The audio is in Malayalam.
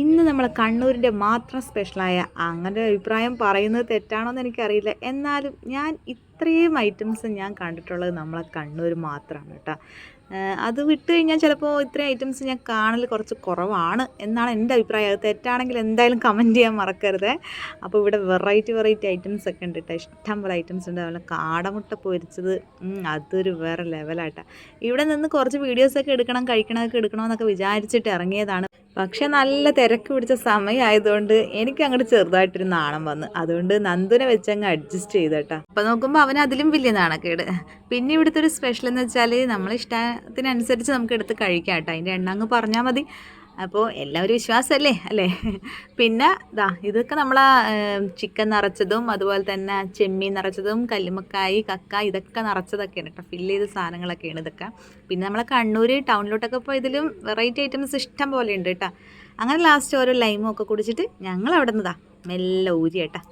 ഇന്ന് നമ്മൾ കണ്ണൂരിന്റെ മാത്രം സ്പെഷ്യലായ അങ്ങനെ അഭിപ്രായം പറയുന്നത് തെറ്റാണോ എന്ന് എനിക്കറിയില്ല. എന്നാലും ഞാൻ ഇത്രയും ഐറ്റംസ് ഞാൻ കണ്ടിട്ടുള്ളത് നമ്മളെ കണ്ണൂർ മാത്രമാണ് കേട്ടോ. അത് വിട്ട് കഴിഞ്ഞാൽ ചിലപ്പോൾ ഇത്രയും ഐറ്റംസ് ഞാൻ കാണൽ കുറച്ച് കുറവാണ് എന്നാണ് എന്റെ അഭിപ്രായം. അത് തെറ്റാണെങ്കിൽ എന്തായാലും കമന്റ് ചെയ്യാൻ മറക്കരുത്. അപ്പോൾ ഇവിടെ വെറൈറ്റി വെറൈറ്റി ഐറ്റംസ് ഒക്കെ ഉണ്ട് കേട്ടോ. ഇഷ്ടം പോലെ ഐറ്റംസ് ഉണ്ട്. അതുപോലെ കാടമുട്ട പൊരിച്ചത് അതൊരു വേറെ ലെവലാട്ടോ ഇവിടെ നിന്ന് കുറച്ച് വീഡിയോസൊക്കെ എടുക്കണം കഴിക്കണമൊക്കെ എടുക്കണമെന്നൊക്കെ വിചാരിച്ചിട്ട് ഇറങ്ങിയതാണ്. പക്ഷെ നല്ല തിരക്ക് പിടിച്ച സമയമായതുകൊണ്ട് എനിക്ക് അങ്ങോട്ട് ചെറുതായിട്ടൊരു നാണം വന്ന്. അതുകൊണ്ട് നന്ദുനെ വെച്ച് അങ്ങ് അഡ്ജസ്റ്റ് ചെയ്തട്ടാ. അപ്പം നോക്കുമ്പോൾ അവന് അതിലും വലിയ നാണക്കേട്. പിന്നെ ഇവിടുത്തെ ഒരു സ്പെഷ്യൽ എന്ന് വെച്ചാൽ നമ്മൾ ഇഷ്ടത്തിനനുസരിച്ച് നമുക്ക് എടുത്ത് കഴിക്കാം കേട്ടോ അതിന്റെ എണ്ണ അങ്ങ് പറഞ്ഞാൽ മതി. അപ്പോൾ എല്ലാവരും വിശ്വാസമല്ലേ അല്ലേ? പിന്നെ ഇതാ ഇതൊക്കെ നമ്മൾ ചിക്കൻ നിറച്ചതും അതുപോലെ തന്നെ ചെമ്മീൻ നിറച്ചതും കല്ലുമക്കായി കക്ക ഇതൊക്കെ നിറച്ചതൊക്കെയാണ് കേട്ടോ ഫില്ല് ചെയ്ത സാധനങ്ങളൊക്കെയാണ് ഇതൊക്കെ. പിന്നെ നമ്മളെ കണ്ണൂർ ടൗണിലോട്ടൊക്കെ പോയി ഇതിലും വെറൈറ്റി ഐറ്റംസ് ഇഷ്ടം പോലെ ഉണ്ട് കേട്ടോ അങ്ങനെ ലാസ്റ്റ് ഓരോ ലൈമും ഒക്കെ കുടിച്ചിട്ട് ഞങ്ങൾ അവിടെ നിന്നതാ മെല്ലെ ഊരി കേട്ടാ